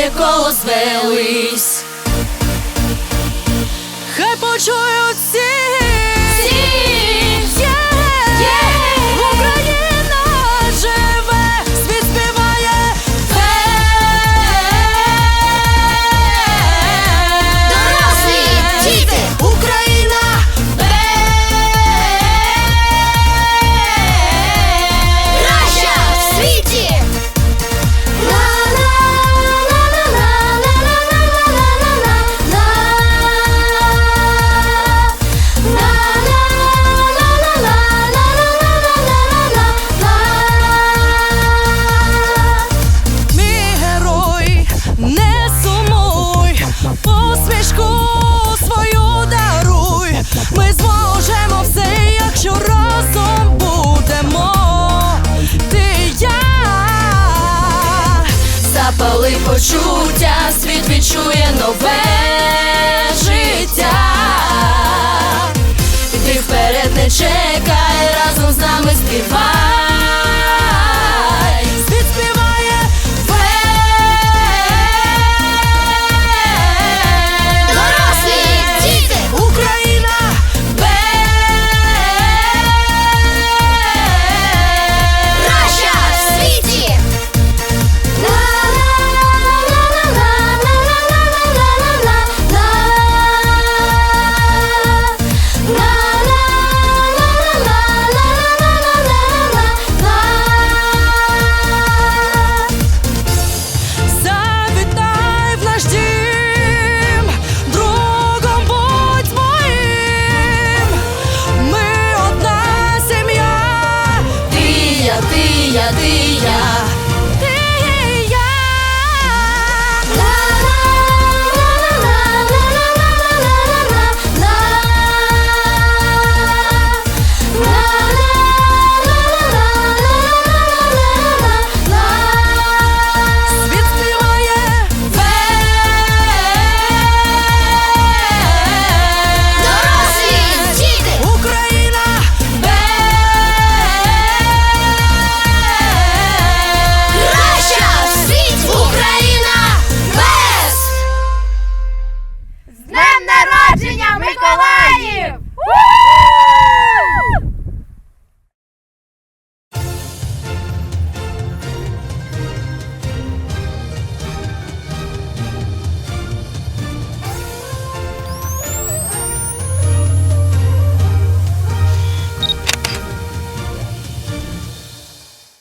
повне коло звелись, хай почують всі почуття, світ відчує нове.